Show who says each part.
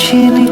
Speaker 1: ছিনি